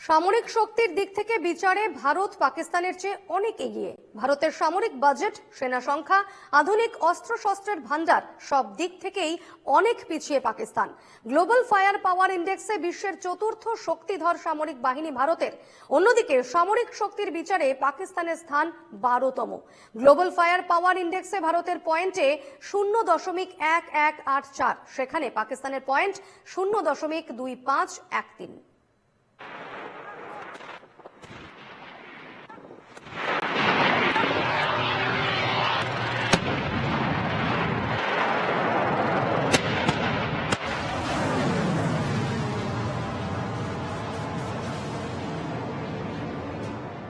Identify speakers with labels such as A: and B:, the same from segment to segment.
A: সামরিক শক্তির দিক থেকে বিচারে ভারত পাকিস্তানের চেয়ে অনেক এগিয়ে। ভারতের সামরিক বাজেট, সেনা সংখ্যা, আধুনিক অস্ত্রশস্ত্রের ভান্ডার সব দিক থেকেই অনেক পিছিয়ে পাকিস্তান। গ্লোবাল ফায়ার পাওয়ার ইন্ডেক্সে বিশ্বের চতুর্থ শক্তিধর সামরিক বাহিনী ভারতের। অন্যদিকে সামরিক শক্তির বিচারে পাকিস্তানের স্থান বারোতম। গ্লোবাল ফায়ার পাওয়ার ইন্ডেক্সে ভারতের পয়েন্টে শূন্য দশমিক এক এক আট চার। সেখানে পাকিস্তানের পয়েন্ট শূন্য দশমিক দুই পাঁচ এক তিন।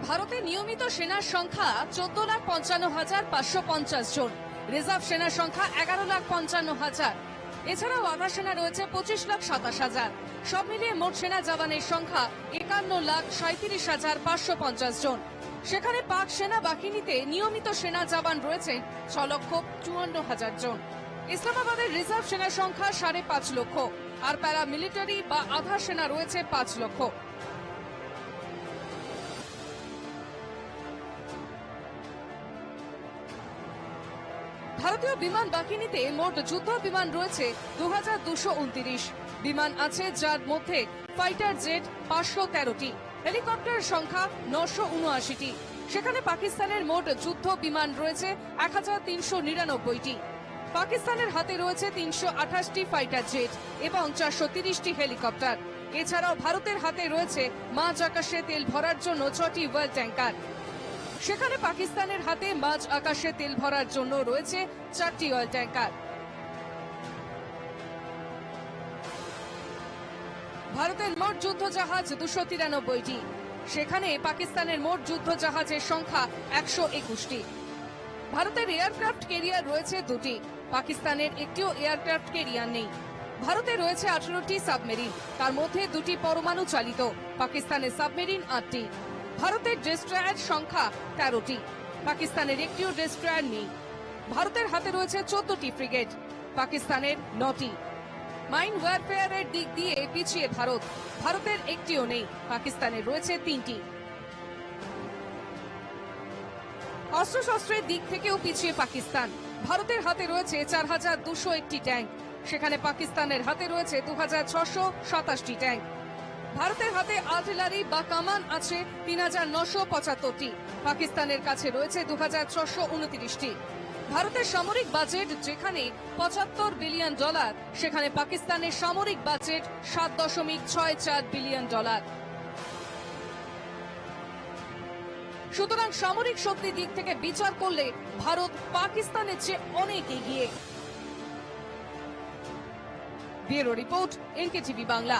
B: ভারতে নিয়মিত সেনার সংখ্যা চোদ্দ লাখ পঞ্চান্ন হাজার পাঁচশো পঞ্চাশ জন। রিজার্ভ সেনার সংখ্যা এগারো লাখ পঞ্চান্ন হাজার। এছাড়াও আধা সেনা রয়েছে পঁচিশ লাখ সাতাশ হাজার। সব মিলিয়ে মোট সেনা জওয়ানের সংখ্যা একান্ন লাখ সাঁত্রিশ হাজার পাঁচশো পঞ্চাশ জন। সেখানে পাক সেনা বাহিনীতে নিয়মিত সেনা জওয়ান রয়েছেন ছ লক্ষ চুয়ান্ন হাজার জন। ইসলামাবাদের রিজার্ভ সেনার সংখ্যা সাড়ে পাঁচ লক্ষ। আর প্যারা মিলিটারি বা আধা সেনা রয়েছে পাঁচ লক্ষ। ভারতীয় বিমান বাহিনীতে মোট যুদ্ধ বিমান রয়েছে দু হাজার দুশো বিমান আছে যার মধ্যে ফাইটার জেট পাঁচশো তেরোটি, হেলিকপ্টার সংখ্যা নশো উনআশিটি। সেখানে পাকিস্তানের মোট যুদ্ধ বিমান রয়েছে এক হাজার তিনশো নিরানব্বইটি। পাকিস্তানের হাতে রয়েছে তিনশো আঠাশটি ফাইটার জেট এবং চারশো তিরিশটি হেলিকপ্টার। এছাড়াও ভারতের হাতে রয়েছে মাঝ আকাশে তেল ভরার জন্য ছটি ওয়েল ট্যাঙ্কার। সেখানে পাকিস্তানের হাতে মাঝ আকাশে তেল ভরার জন্য রয়েছে চারটি অয়েল ট্যাঙ্কার ভারতের মোট যুদ্ধ জাহাজ দুশো তিরানব্বইটি। সেখানে পাকিস্তানের মোট যুদ্ধ জাহাজের সংখ্যা একশো একুশটি। ভারতের এয়ারক্রাফট কেরিয়ার রয়েছে দুটি। পাকিস্তানের একটিও এয়ারক্রাফট কেরিয়ার নেই। ভারতে রয়েছে আঠারোটি সাবমেরিন। তার মধ্যে দুটি পরমাণু চালিত। পাকিস্তানের সাবমেরিন আটটি। ভারতের ডেস্ট্রয়ার সংখ্যা তেরোটি। পাকিস্তানের একটিও ডেস্ট্রয়ার নেই। ভারতের হাতে রয়েছে চোদ্দটি ফ্রিগেট পাকিস্তানের নটি। মাইন ওয়ারফেয়ারের দিক দিয়ে পিছিয়ে ভারত। ভারতের একটিও নেই, পাকিস্তানের রয়েছে তিনটি। অস্ত্রশস্ত্রের দিক থেকেও পিছিয়ে পাকিস্তান। ভারতের হাতে রয়েছে চার হাজার দুশো একটি ট্যাঙ্ক। সেখানে পাকিস্তানের হাতে রয়েছে দু হাজার ছশো সাতাশটি ট্যাঙ্ক। ভারতের হাতে আর্টিলারি বা কামান আছে তিন হাজার নশো পঁচাত্তরটি। পাকিস্তানের কাছে রয়েছে দু হাজার ছশো উনত্রিশটি। ভারতের সামরিক বাজেট যেখানে পঁচাত্তর বিলিয়ন ডলার, সেখানে পাকিস্তানের সামরিক বাজেট সাত দশমিক ছয় চার বিলিয়ন ডলার। সুতরাং সামরিক শক্তি দিক থেকে বিচার করলে ভারত পাকিস্তানের চেয়ে অনেক এগিয়ে। Bureau report NK TV Bangla.